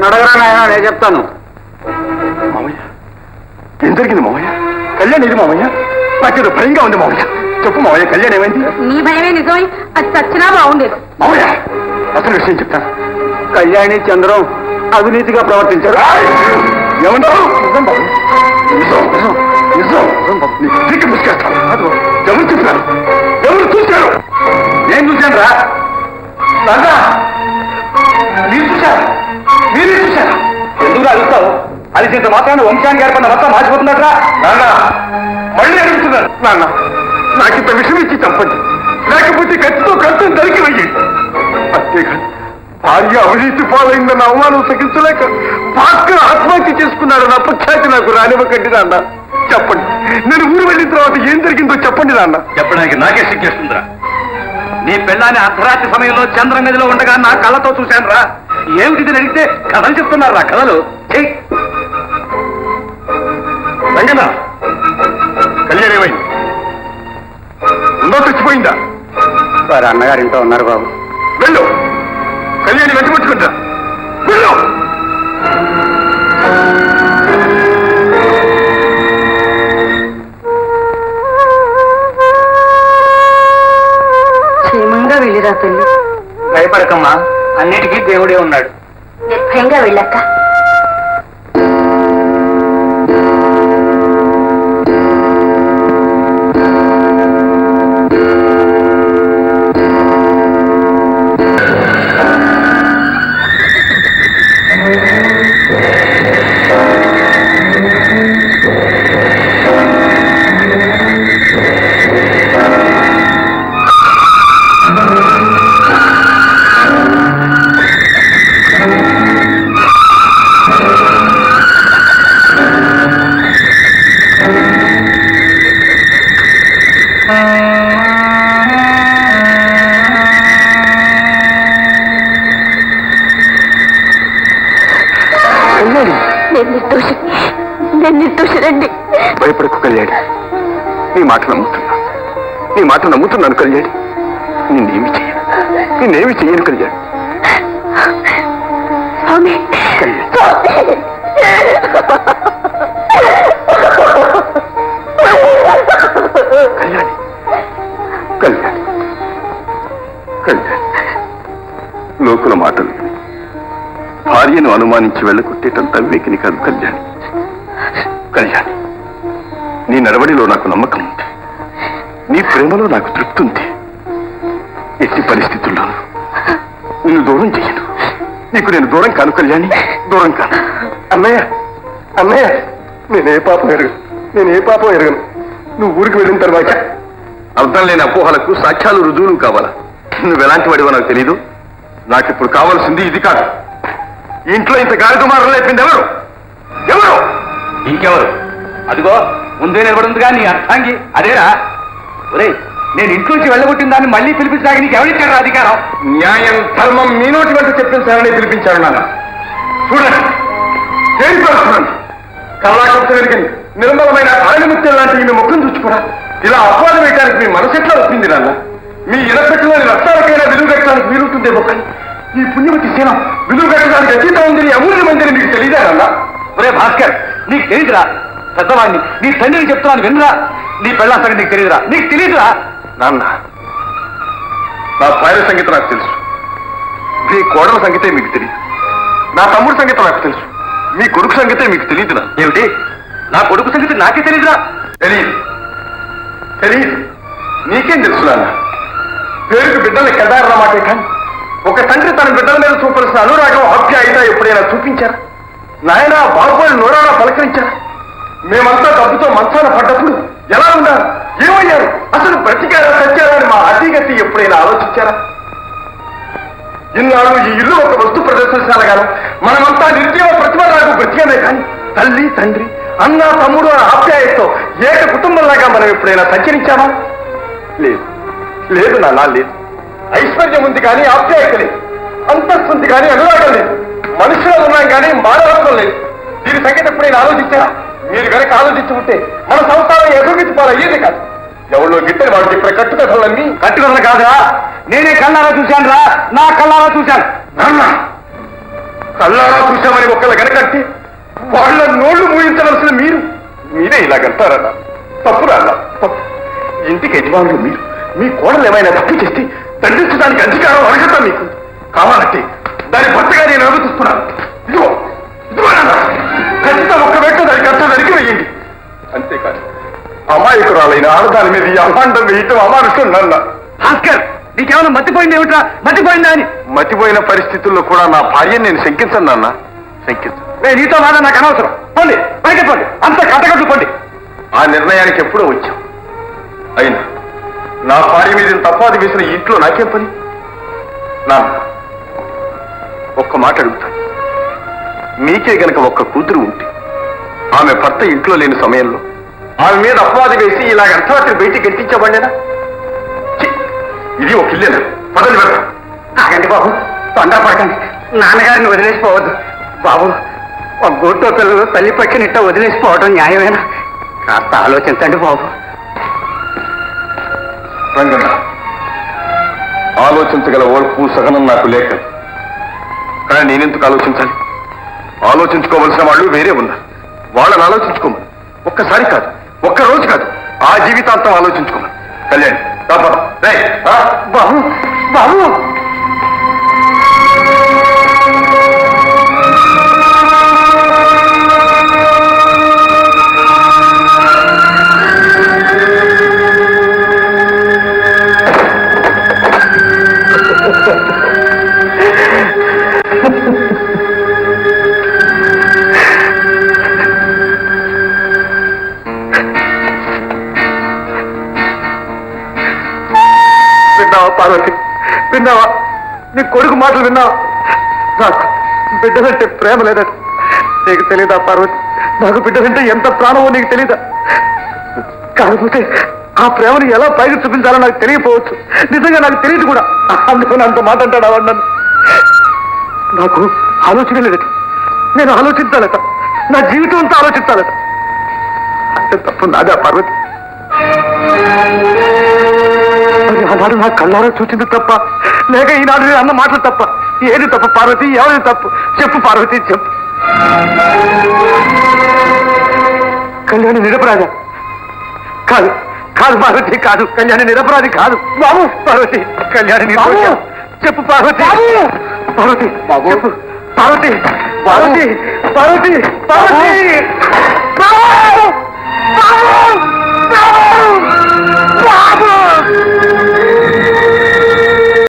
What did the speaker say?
నన్ను అడగరా నాయన నేను చెప్తాను. మామయ్య ఏం జరిగింది మామయ్య? కళ్యాణ్ ఇది మామయ్య? నాకేదో భయంగా ఉంది మామయ్య. చెప్పు మామయ్య కళ్యాణ్ ఏమైంది? నీ భయమే నిజమై అది చచ్చినా బాగుండేది. మామయ్య అసలు విషయం చెప్తాను. కళ్యాణి చంద్రం అవినీతిగా ప్రవర్తించారు. ఏమంటావు? అది మాత్రాన్ని వంశానికి ఏర్పడిన మొత్తం మార్చిపోతున్నట్రా నాన్న మళ్ళీ అడుగుతున్నాను నాన్న నాకు ఇంత విషయం ఇచ్చి చంపండి. లేకపోతే కత్తితో కత్తిని దరికి వెయ్యి. అంతేకాదు భార్య అవినీతి పాలైందన్న అవమానం సహించలేక భాస్కర్ ఆత్మహత్య చేసుకున్నాడన్న అపఖ్యాతి నాకు రానివ్వకండి నాన్న. చెప్పండి. నేను ఊరు వెళ్ళిన తర్వాత ఏం జరిగిందో చెప్పండి నాన్న. చెప్పడానికి నాకే సిగ్గేస్తుందిరా నీ పెళ్ళాన్ని అర్ధరాత్రి సమయంలో చంద్రం గదిలో ఉండగా నా కళ్ళతో చూశాను రా ఏమిటి అడిగితే కథలు చెప్తున్నారు రా కథలు రంగన్న! కళ్యాణ్ ఏమైంది? ఉందో చచ్చిపోయిందా? వారి అన్నగారు ఇంట్లో ఉన్నారు బాబు. వెళ్ళు! కళ్యాణి వెంటబెట్టుకుంటా వెళ్ళు! క్షేమంగా వెళ్ళిరా తల్లి. భయపడకమ్మా. అన్నిటికీ దేవుడే ఉన్నాడు. నిర్భయంగా వెళ్ళక్క. నిర్దోషి నేను నిర్దోషినండి భయపడకు కళ్యాణి. నీ మాట నమ్ముతున్నా. నీ మాట నమ్ముతున్నాను కళ్యాణి. నిన్నేమి చెయ్యను. నిన్నేమి చెయ్యను కళ్యాణి. స్వామి. కళ్యాణి. కళ్యాణి. కళ్యాణి. లోకుల మాటలు. భార్యను అనుమానించి వెళ్ళగొట్టేటంత వివేకిని కాదు కళ్యాణి కళ్యాణి నీ నడవడిలో నాకు నమ్మకం ఉంది. నీ ప్రేమలో నాకు తృప్తి ఉంది ఎట్టి పరిస్థితుల్లోనూ నిన్ను దూరం చెయ్యను. నీకు నేను దూరం కాను కళ్యాణి దూరం కాను. అన్నయ్య అన్నయ్య నేనే పాపం ఎరగను నేనే పాపం ఎరగను. నువ్వు ఊరికి వెళ్ళిన తర్వాత అర్థం లేని అపోహలకు సాక్ష్యాలు రుజువులు కావాలా? నువ్వు ఎలాంటి వాడివో నాకు తెలీదు. నాకు ఇప్పుడు కావాల్సింది ఇది కాదు. ఇంట్లో ఇంత గాలికుమారం లేపింది ఎవరు? ఎవరు? ఇంకెవరు? అదిగో ముందే నిలబడుందిగా నీ అర్థాంగి. అదేరా? ఒరేయ్ నేను ఇంట్లోంచి వెళ్ళగొట్టిన దాన్ని మళ్ళీ పిలిపించడానికి నీకు ఎవరిచ్చారు అధికారం? న్యాయం ధర్మం మీ నోటి వెంట చెప్పించాలని పిలిపించారు నాన్న. చూడండి. తేలిపోతున్నాను కల్లాకృత వెలిగిన నిర్మలమైన ఆయుధముత్యం లాంటి మీ ముఖం చూసి కూడా ఇలా అపవాదం వేయడానికి మీ మనసు ఎట్లా వచ్చింది నాన్న? మీ ఇనపెట్టులోని రక్తాలకైనా విలువ కట్టడానికి వీలుంటుందేమో కానీ ఈ పుణ్యవతి శీలం విలువ కట్టడానికి అతీతం ఉందని అమూల్యమైందని మీకు తెలియదా నాన్న ఒరే భాస్కర్ నీకు తెలియదురా పెద్దవాడిని నీ తండ్రికి చెప్తున్నాను వినరా? నీ పెళ్ళ సంగతి నీకు తెలియదురా నీకు తెలియదురా నాన్న నా భార్య సంగీతం నాకు తెలుసు. మీ కోడల సంగీతే మీకు తెలియదు నా తమ్ముడు సంగీతం నాకు తెలుసు. మీ కొడుకు సంగీతే మీకు తెలియదు నా ఏమిటి? నా కొడుకు సంగతి నాకే తెలియదురా తెలియదు తెలియదు నీకేం తెలుసు నాన్న? పేరుకు బిడ్డల్ని కదారన్న మాటే కానీ ఒక తండ్రి తన బిడ్డల మీద చూపాల్సిన అనురాగం ఆప్యాయత ఎప్పుడైనా చూపించారా? నాయన బాబుని నూరాన పలకరించారా? మేమంతా డబ్బుతో మంచాన పడ్డప్పుడు ఎలా ఉన్నారు? ఏమయ్యారు? అసలు బ్రతికారా సత్యారా అని మా అతిగతి ఎప్పుడైనా ఆలోచించారా? ఇన్నాడు ఈ ఇల్లు ఒక వస్తు ప్రదర్శనశాలగాను మనమంతా నిర్జీవ ప్రతిభలాగా బ్రతికమే కానీ తల్లి తండ్రి అన్న తమ్ముడు అనే ఆప్యాయతో ఏక కుటుంబంలాగా మనం ఎప్పుడైనా సంచరించామా? లేదు. లేదు నాన్న లేదు. ఐశ్వర్యం ఉంది కానీ ఆప్యాయత లేదు. అంతస్తు ఉంది కానీ అనురాగం లేదు. మనుషులు ఉన్నాం కానీ మానవత్వం లేదు. దీని సంగతి ఎప్పుడైనా ఆలోచించారా? మీరు కనుక ఉంటే మన సంసారం ఎదురుగించుకోవాలి పాలయ్యేది కాదు. ఎవరిలో గిట్టని వాడు చెప్పిన కట్టుకథలన్నీ కట్టుకథలు కాదురా. నేనే కళ్ళారా చూశాను రా నా కళ్ళారా చూశాను. కళ్ళారా చూశామని ఒక్కళ్ళ కనకట్టి వాళ్ళ నోళ్ళు మూయించవలసిన మీరు. మీరే ఇలా తప్పు తప్పురా తప్పు. ఇంటికి యజమానులు మీరు. మీ కోడలు ఏమైనా తప్పు చేస్తే దండించడానికి అధికారం అర్హత మీకు. కావాలంటే దాని భర్తగా నేను అనుమతిస్తున్నాను ఇదిగో ఇదిగో. ఖచ్చితంగా ఒక్క వెంట దానికి అర్థం నరికి వేయండి. అంతేకాదు అమాయకురాలైన ఆడదాని మీద ఈ అభాండం వేయటం అమానుషం నన్న. భాస్కర్ నీకేమైనా మర్చిపోయింది ఏమిట్రా? మర్చిపోయిందా అని? మతిపోయిన పరిస్థితుల్లో కూడా నా భార్యను నేను శంకించను నాన్న. శంకించను. నేను నీతో మాట నాకు అనవసరం. పోండి బయట పోండి. అంత కట్టకట్టు పోండి. ఆ నిర్ణయానికి ఎప్పుడో వచ్చాం. అయినా నా భార్య మీద తప్ప అది వేసిన ఇంట్లో నాకేం పని? నా ఒక్క మాట అడుగుతాను మీకే గనక ఒక్క కూతురు ఉంటే ఆమె భర్త ఇంట్లో లేని సమయంలో ఆమె మీద అపవాది వేసి ఇలాగ అర్ధరాత్రి బయటికి గెంటించబడేనా ఇది ఒక ఇల్లేనా? పదండి బాబు ఆగండి బాబు తొందరపడకండి నాన్నగారిని వదిలేసిపోవద్దు. బాబు ఒక గోటో పిల్లలు తల్లి పక్కనిట్ట వదిలేసిపోవడం న్యాయమేనా? కాస్త ఆలోచించండి బాబు. రంగన్న ఆలోచించగల ఓర్పు సహనం నాకు లేక. కానీ నేనెందుకు ఆలోచించాలి? ఆలోచించుకోవలసిన వాళ్ళు వేరే ఉన్నారు. వాళ్ళని ఆలోచించుకోమని. ఒక్కసారి కాదు ఒక్క రోజు కాదు ఆ జీవితాంతం ఆలోచించుకోమని. కళ్యాణ్ తప్ప బాబు బాబు. పార్వతి విన్నావా? నీ కొడుకు మాటలు విన్నావా? నాకు బిడ్డలంటే ప్రేమ లేదట నీకు తెలీదా పార్వతి? నాకు బిడ్డలంటే ఎంత ప్రాణమో నీకు తెలీదా? కాకపోతే ఆ ప్రేమను ఎలా పైకి చూపించాలో నాకు తెలియపోవచ్చు నిజంగా నాకు తెలియదు కూడా. అందుకని అంత మాట అంటాడు వాడు నాకు ఆలోచన లేదట నేను ఆలోచించాలట. నా జీవితం అంతా ఆలోచించాలట. అంటే తప్పు నాదా పార్వతి. ఆనాడు నా కళ్ళారా చూసింది తప్ప లేక ఈనాడు నేను అన్న మాటలు తప్ప ఏది తప్ప పార్వతి ఎవరి తప్పు? చెప్పు పార్వతి చెప్పు. కళ్యాణి నిరపరాధ. కాదు కాదు పార్వతి కాదు. కళ్యాణి నిరపరాధి కాదు. బాబు పార్వతి కళ్యాణి నిర్దోషం. చెప్పు పార్వతి. పార్వతి బాబు! పార్వతి పార్వతి పార్వతి పార్వతి!